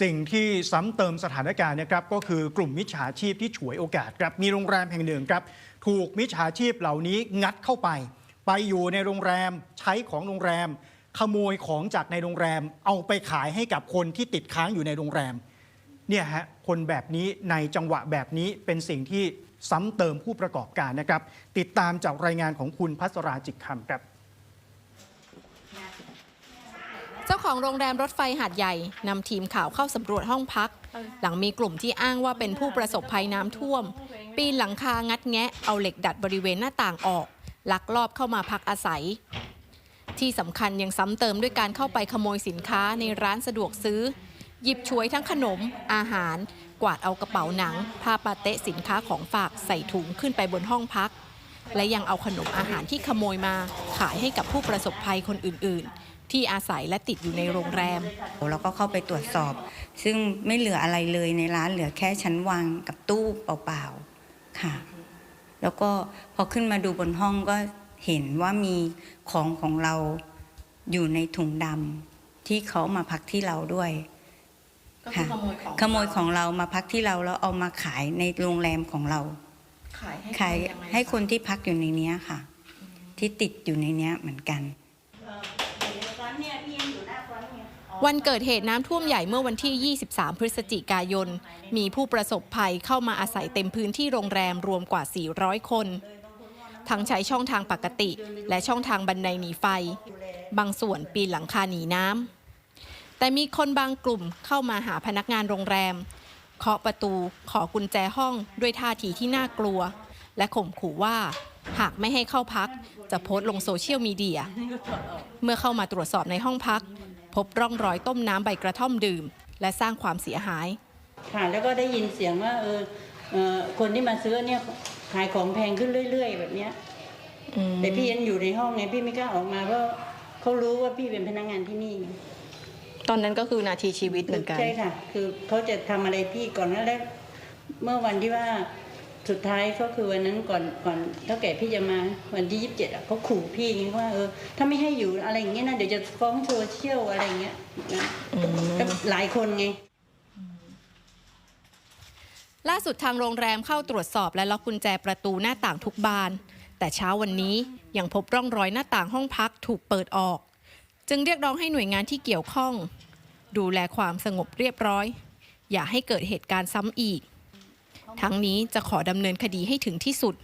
สิ่งที่ซ้ำเติมสถานการณ์นะครับก็คือกลุ่มมิจฉาชีพที่ฉวยโอกาสครับมีโรงแรมแห่งหนึ่งครับถูกมิจฉาชีพเหล่านี้งัดเข้าไป ไปอยู่ในโรงแรมใช้ของโรงแรม ขโมยของจากในโรงแรม เอาไปขายให้กับคนที่ติดค้างอยู่ในโรงแรมเนี่ยฮะคนแบบนี้ในจังหวะแบบนี้เป็นสิ่งที่ซ้ำเติมผู้ประกอบการนะครับ ติดตามจากรายงานของคุณพัสราจิตคำครับ เจ้า ของโรงแรมรถไฟหาดใหญ่นำทีมข่าวเข้าสำรวจห้องพัก หลังมีกลุ่มที่อ้างว่าเป็นผู้ประสบภัยน้ำท่วม ปีนหลังคางัดแงะเอาเหล็กดัดบริเวณหน้าต่างออก ลักลอบเข้ามาพักอาศัย ที่สำคัญยังซ้ำเติมด้วยการเข้าไปขโมยสินค้าในร้านสะดวกซื้อ หยิบฉวยทั้งขนม อาหาร กวาดเอากระเป๋าหนังผ้าปาเตะสินค้าของฝากใส่ถุงขึ้นไปบนห้องพัก และยังเอาขนมอาหารที่ขโมยมา ขายให้กับผู้ประสบภัยคนอื่น ๆ ที่อาศัยและติดอยู่ในโรงแรม เราก็เข้าไปตรวจสอบ ซึ่งไม่เหลืออะไรเลยในร้านเหลือแค่ชั้นวางกับตู้เปล่าๆค่ะ แล้วก็พอขึ้นมาดูบนห้องก็เห็นว่ามีของของเราอยู่ในถุงดำที่เขามาพักที่เราด้วยก็คือขโมยของขโมยของเรามาพักที่เราแล้วเอามาขายในโรงแรมของเรา ขายให้ขายยังไงให้คนที่พักอยู่ในเนี้ยค่ะ ที่ติดอยู่ในเนี้ยเหมือนกัน วันเกิดเหตุน้ำท่วมใหญ่เมื่อวันที่ 23 พฤศจิกายน มีผู้ประสบภัยเข้ามาอาศัยเต็มพื้นที่โรงแรมรวมกว่า 400 คน ทั้งใช้ช่องทางปกติ และช่องทางบันไดหนีไฟ บางส่วนปีนหลังคาหนีน้ำ แต่มีคนบางกลุ่มเข้ามาหาพนักงานโรงแรม เคาะประตู ขอกุญแจห้องด้วยท่าทีที่น่ากลัว และข่มขู่ว่าหากไม่ให้เข้าพัก จะโพสต์ลงโซเชียลมีเดีย เมื่อเข้ามาตรวจสอบในห้องพัก พบร่องรอยต้มน้ำใบกระท่อมดื่ม และสร้างความเสียหาย ค่ะแล้วก็ได้ยินเสียงว่าเออเอ่อคนที่มาซื้อเนี่ยขายของแพงขึ้นเรื่อย ๆ แบบเนี้ยแต่พี่ยังอยู่ในห้องไงพี่ไม่กล้าออกมาเพราะเขารู้ว่าพี่เป็นพนักงานที่นี่ไงตอนนั้นก็คือนาทีชีวิตเหมือนกันใช่ค่ะ คือเขาจะทำอะไรพี่ก่อนหน้าแรกเมื่อวันที่ว่า สุดท้ายก็คือวันนั้นก่อนก่อนเท่าแก่พี่จะมาวันที่ยี่สิบเจ็ดอะเขาขู่พี่ไงว่าเออถ้าไม่ให้อยู่อะไรอย่างเงี้ยนะเดี๋ยวจะฟ้องโซเชียลอะไรอย่างเงี้ยนะก็หลายคนไงล่าสุดทางโรงแรมเข้าตรวจสอบและล็อกกุญแจประตูหน้าต่างทุกบาน แต่เช้าวันนี้ยังพบร่องรอยหน้าต่างห้องพักถูกเปิดออก จึงเรียกร้องให้หน่วยงานที่เกี่ยวข้อง ดูแลความสงบเรียบร้อย อย่าให้เกิดเหตุการณ์ซ้ำอีก ทั้งนี้จะขอดำเนินคดีให้ถึงที่สุด